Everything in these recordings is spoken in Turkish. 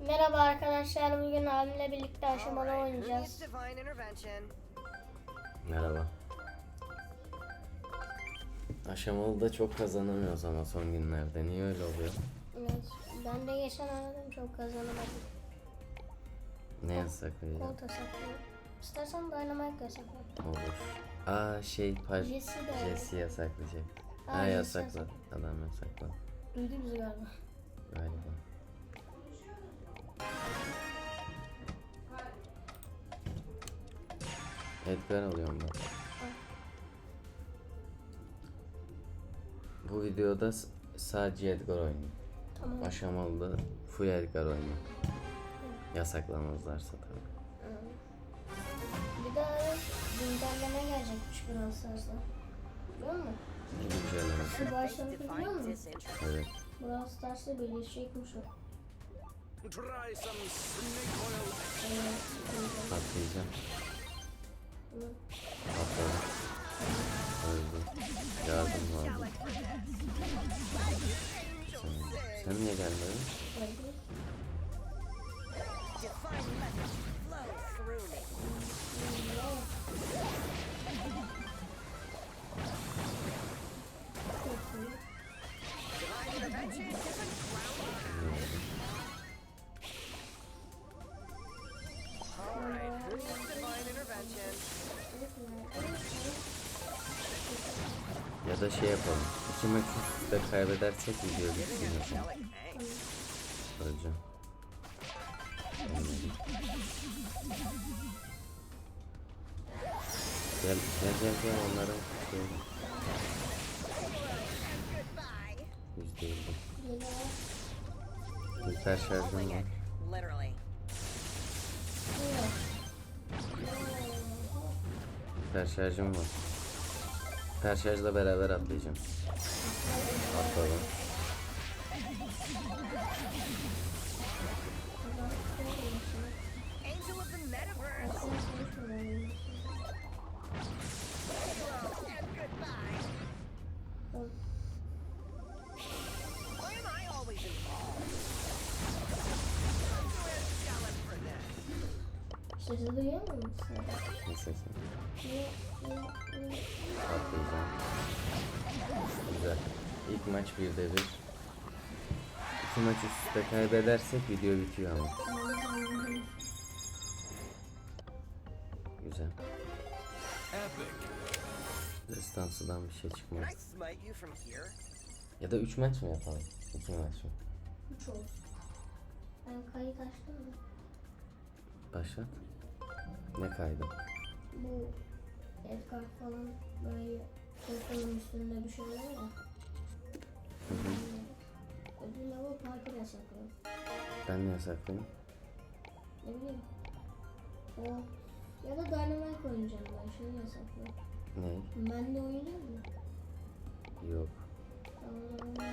Merhaba arkadaşlar. Bugün abimle birlikte aşamalı oynayacağız. Merhaba. Aşamalı da çok kazanamıyoruz ama son günlerde. Niye öyle oluyor? Evet. Ben de geçen oynadım çok kazanamadım. Ne yasaklayacağım? Kolta saklı. İstersen Dynamite yasakla. Olur. Aa şey par Jesse de öyle. Jesse yasaklayacak. Aa, Jesse yasakla. Adam yasakla. Duydu bizi galiba. Galiba. Edgar alıyorum ben. Bu videoda sadece Edgar oynuyor. Tamam. Aşamalı full Edgar oynuyor. Yasaklamazlarsa tabii. Bir daha güncelleme gelecekmiş Brawl Stars'da. Biliyor musun? Ne güncellemesi. Şu başlamış biliyor musun? Evet. Brawl Stars'ta birleşecekmiş o. Try some snake oil. Evet. Patlayacağım. Hı. Patladım. Öldüm. Yardım lazım. Sen, sen niye gelmedin? Öyle. Divine Ya da şey yapalım. İki maç üst üste kaybedersek video bitsin. Öleceğim. Ölmedim. Gel gel gel gel onların şey Goodbye. yüzde elli. Hiper şarjım var. Hiper şarjım var. Hiper şarjla beraber atlayacağım. Atladım. Sesi duyuyor musun? Ne sesi? Atlayacağım. Güzel. İlk maç 1'de 1. İki maç üst üste kaybedersek video bitiyor ama. Güzel. Epic. Destansıdan bir şey çıkmaz. Ya da 3 maç mı yapalım? 2 maç mı? Üç oldu. Ben kayıt açtım mı? Başlat. Ne kaydı? Bu Edgar falan böyle sırtının üstünde bir şey oluyor ya. Hı hı. Ödül lavı parkur yasaklıyor. Ben ne yasaklayayım? Ne bileyim. O ya da Dynamite oynayacağım ben. Şunu yasaklıyor. Ne? Ben de oynayacak mı? Yok. Tamam.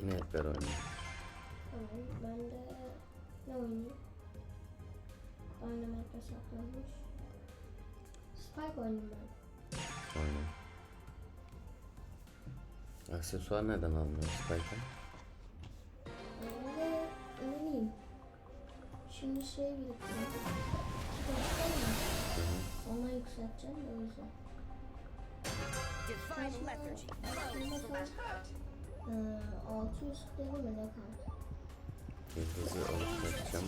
Yine Edgar oynuyor. Tamam ben de ne oynayayım? Dynamite yasaklanmış. Spike oynayayım ben. Oynuyor. Aksesuar neden almıyor Spike'a? De ne bileyim. Şimdi şey hı. Ona yükselteceğim de o yüzden. Divine lethargy. Ee, 600 değil mi ne kaldı? Yıldızı alıp kaçacağım.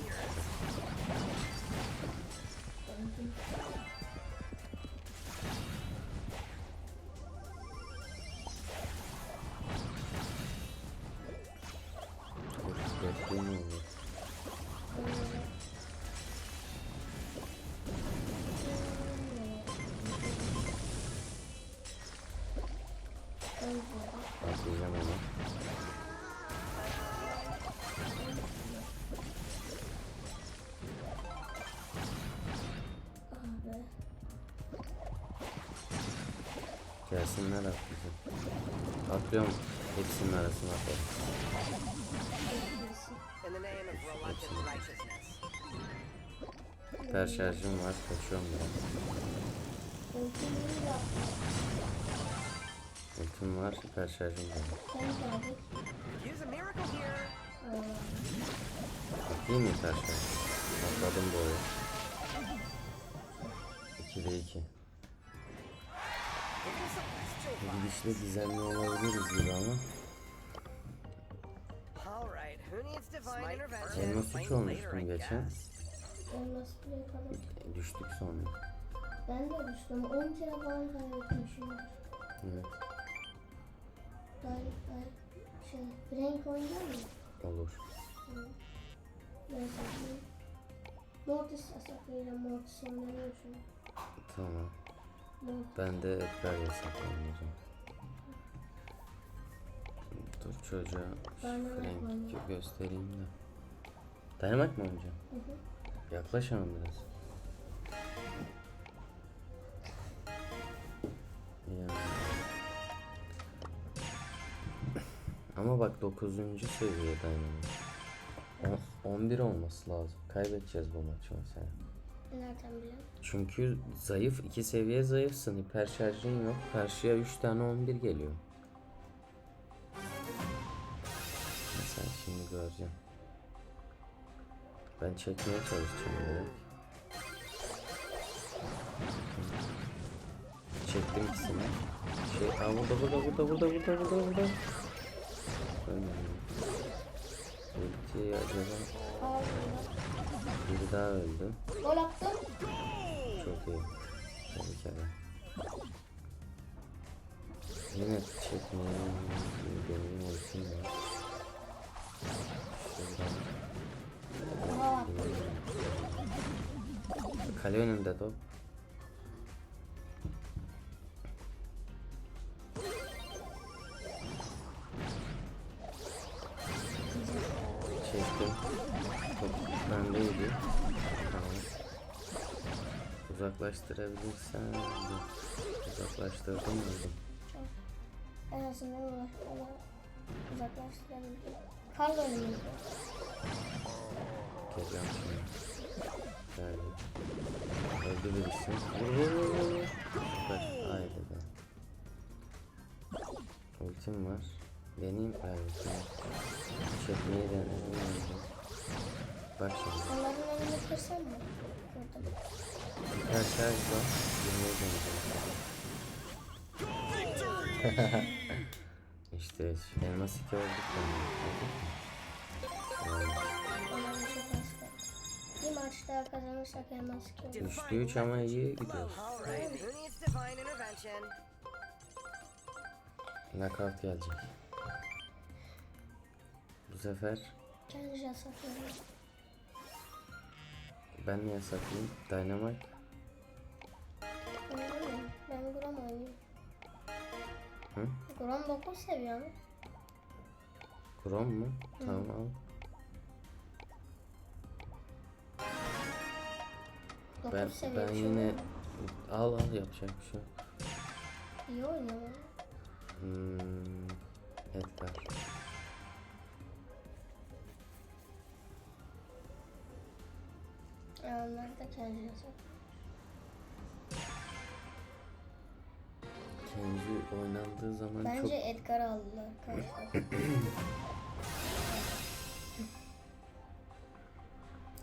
Gelsinler atlayacağım. Atlıyorum. Hepsinin arasına atlarım. In the name of reluctant righteousness. Hiper şarjım var. Kaçıyorum biraz. Ultim var. Hiper şarjım var. Sen kaldık. Use a miracle Değil mi hiper şarj? Atladım bu oyun. 2'de 2. Gidişle gizemli olabiliriz gibi ama. Elmas 3 olmuştum geçen. Düştük sonra. Ben de düştüm. 10 kere falan kaybetmişim. Evet. Ben, ben şey, renk oynar mı? Olur. Ben saklayayım. Mortis saklayacağım. Mortis çünkü. Tamam. Ben de Edgar zaman. Dur çocuğa rengi göstereyim de. Dayanak mı oynayacağım? Yaklaş ama biraz. Yani. Ama bak 9. seviye. On- 11 olması lazım. Kaybedeceğiz bu maçı mesela. Nereden biliyorum? Çünkü zayıf, iki seviye zayıfsın. Hiper şarjın yok. Karşıya 3 tane 11 geliyor. Mesela şimdi göreceğim. Ben çekmeye çalışacağım direkt. Çektim ikisini. Şey, aa burada burada burada burada burada burada burada. Ölmedim. Ulti acaba Aa, biri daha öldü. Gol attım. Çok iyi. Tebrik ederim. Yine çekmeye benim ultim var. Şuradan Oha attım. Kale önünde top. Çektim. Bendeydi. Tamam. Uzaklaştırabilirsen de. Uzaklaştırdım dedim. En azından uğraş, ona uzaklaştırabildim. Kal önümüzde. Geleceğim şimdi. Geldi. Öldü birisi. Vur vur vur vur. Süper. Haydi be. Ultim var. Deneyim ultimi. Çekmeyi denedim. Bak şimdi. Onların önünü kırsam mı? Kırdım. Deneyeceğim. işte şu elmas 2 olduk yani. Yani Onların çok az kaldı. Bir maç daha kazanırsak elmas ki. Üçte 3 ama iyi gidiyoruz. Knockout gelecek. Bu sefer Kendi yasaklarım. Ben mi yasaklayayım? Dynamite. Ben Grom oynayayım. Hı? Grom 9 seviyor mu? Chrome mu? Tamam al. 9 Ben, seviyor. ben şey yine al al yapacak bir şey yok. İyi oynuyor? Hmm, Edgar. Ya onlar da kendi yasak. Kenji oynandığı zaman Bence çok Edgar aldılar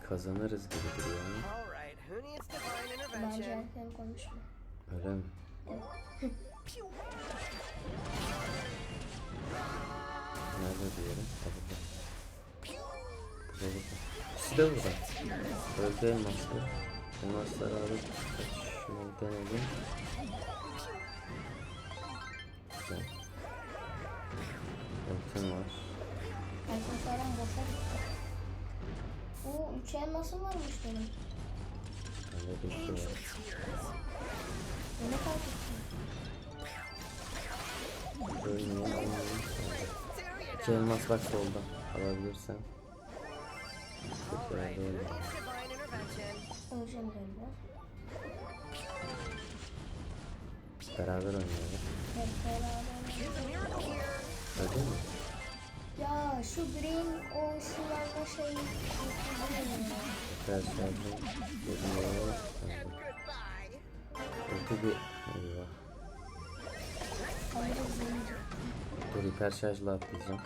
kazanırız gibi duruyor ama Bence erken konuşma. öyle mi? Nerede diyelim? Burada. Burada burada. İkisi de burada. Öldü elmaslı. Elmasları alıp kaçmayı denedim. Güzel. Ultim var. Falan boşa gitti. Oo 3 elmasım varmış benim. Bende bir şey var. Ne fark ettin? Ölmüyor, ölmüyor. İki elmas bak solda. Alabilirsen. Needs divine intervention? Öleceğim galiba. Beraber oynayalım. Hep beraber. Mi? Ya şu green o ışınlanma şey Ters yardım. Geliyor. Goodbye. Öte bir... Eyvah. Dur hiper şarjla atlayacağım.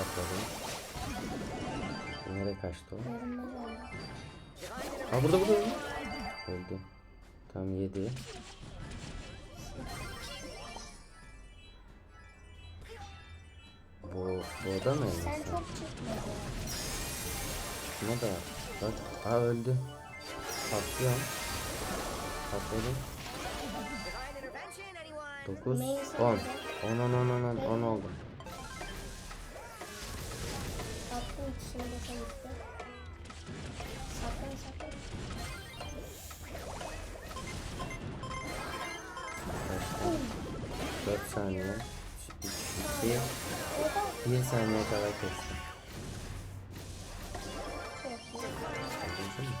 Atladım. Nereye kaçtı o? Aa burada burada. Öldü. Tam yedi. Bu, bu da mı? Sen çok çıkmadın. Buna da bak. Aa öldü. Patlıyor. Patladı. Divine intervention, anyone? 9, Neyse, 10. güzel. 10, 10, 10, 10, 10 oldu. Attım ikisini de sen gitti. Saklan saklan. Kaçtı? 4 saniye. 3, 2, Oha. 1 saniye kadar kestim. Çok iyi. Öldürdün mü?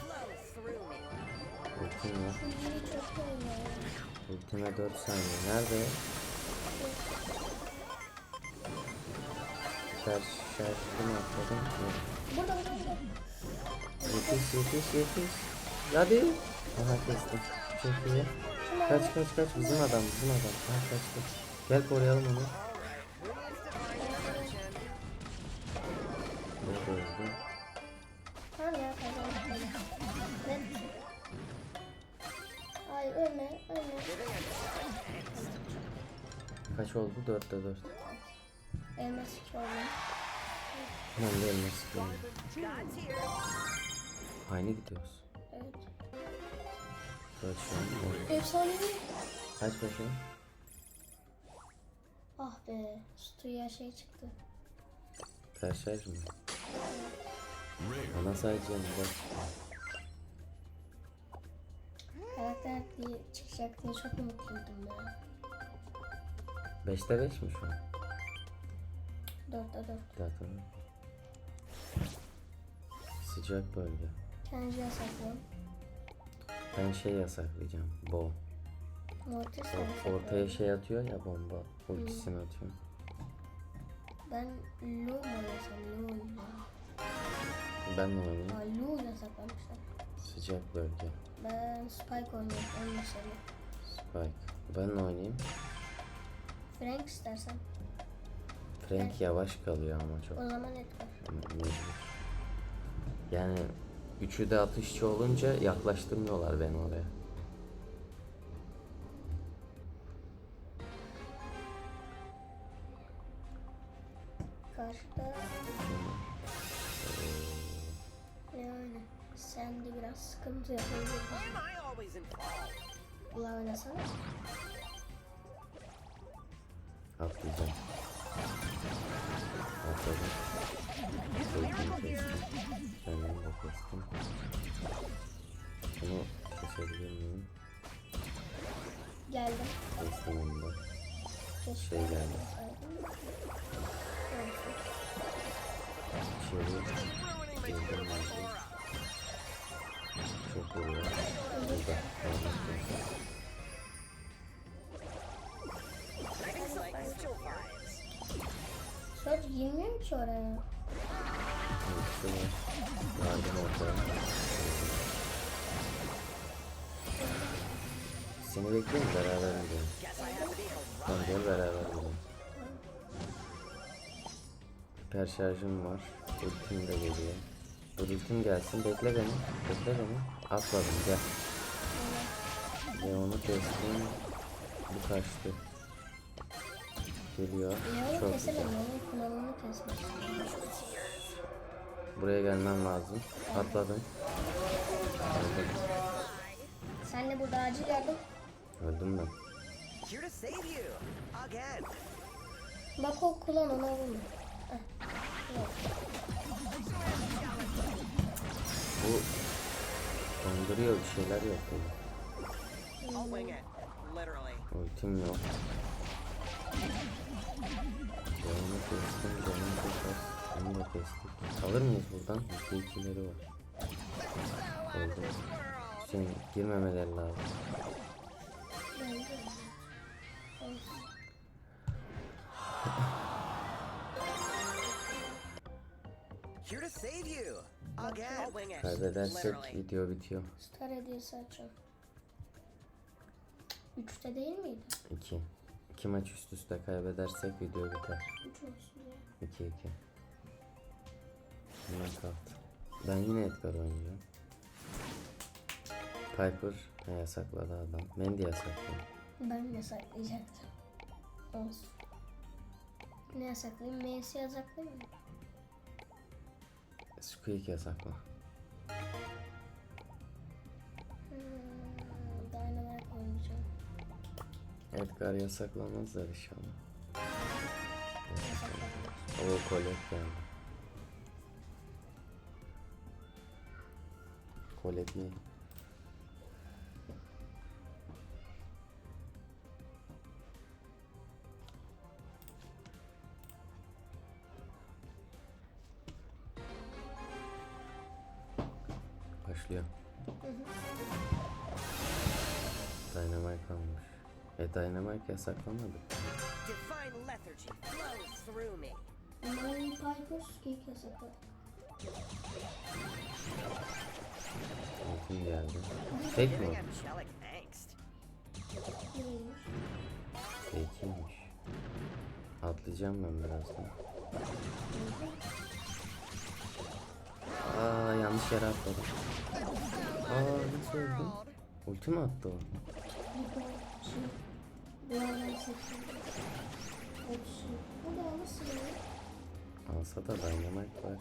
Flow through me. Ultim var. Şu yeri çok iyi ya. Ultime 4 saniye. Nerede? Ters şarjını atladım. Burada burada burada. Yetiş yetiş yetiş. Hadi. Aha kestim. Çok iyi. Kaç kaç kaç bizim adam bizim adam. Ha kaçtı. Gel koruyalım onu. Ay ölme ölme. Kaç oldu? 4'te 4. Elmas iki oldu. Elma sıkıyorum. God's here. Aynı gidiyoruz. Evet. Kaç şu an? Efsanevi. Kaç başım? Ah be. Suya şey çıktı. Şarj mı? Bana sayacağım bak. Karakter diye çıkacak diye çok umutluydum ya. 5'te 5 mi şu an? Dörtte dört. Zaten. Sıcak bölge. Kendi yasaklıyorum. Ben şey yasaklayacağım. Bo. Mortis O- yasaklıyorum. ortaya şey atıyor ya bomba. Ultisini atıyor. Ben Lu mu oynasam? Lu oynayacağım. Ben de oynayayım. Aa Lu yasaklamışlar. Sıcak bölge. Ben Spike oynuyorum. Mesela. Spike. Ben de oynayayım. Frank istersen. Frank yavaş kalıyor ama çok. O zaman Edgar. Mecbur. Yani üçü de atışçı olunca yaklaştırmıyorlar beni oraya. Bunu kesebilir miyim? Geldim. Kestim onu da. Şey geldi. my girdim ben. Çok vuruyor. Burada. Söz girmiyorum ki oraya. Var. Yardım ortaya. Seni bekliyorum beraber gidelim. Tamam gel beraber gidelim. Hiper şarjım var. Ultim de geliyor. Dur ultim gelsin. Bekle beni. Bekle beni. Atladım gel. Ve onu kestim. Bu kaçtı. Geliyor. Çok güzel. Buraya gelmem lazım. Atladım. Sen de burada acil yardım. Öldüm ben. Bak o kulağın ona vurma. Yok. Bu donduruyor bir şeyler wing it. Literally. Ultim yok. Canını kestim, çok az. Onu da kestik. Alır mıyız buradan? Yüzde ikileri var. Öldüm. Hüseyin girmemeleri lazım. Here to save you. Again. Wing it. Kaybedersek Literally. video bitiyor. Star hediyesi açalım. Üçte değil miydi? 2. 2 maç üst üste kaybedersek video biter. Üç olsun ya. 2 2. Knockout. Ben yine Edgar oynayacağım. Piper ne yasakladı adam. Mandy yasakladı. Ben yasaklayacaktım. Olsun. Ne yasaklayayım? M'si yasaklayayım mı? Squeak yasakla. Hmm, Dynamite oynayacağım. Edgar yasaklamazlar inşallah. O Colette geldi. Colette ne? Başlıyor. Dynamite kalmış. E Dynamite yasaklamadı. Divine lethargy flows through me. Umarım Piper Skik yasakladı. Geldi. Tek mi? Fake'iymiş. Atlayacağım ben birazdan. Aa yanlış yere atladım. Aa nasıl öldüm? Ulti mi attı o? Şey. Alsa da dynamite var.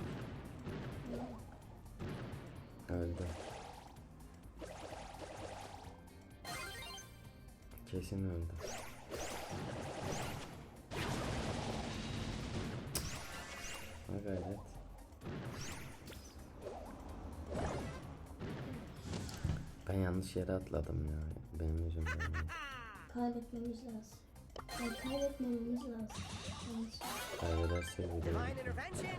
Öldü. Kesin öldü. Ha gayret. Ben yanlış yere atladım ya. Benim yüzümden. Kaybetmemiz lazım. Ay, kaybetmememiz lazım. Evet. Kaybedersek.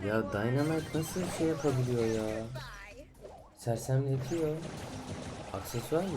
Ya Dynamite nasıl bir şey yapabiliyor ya? Sersemletiyor. Aksesuar mı?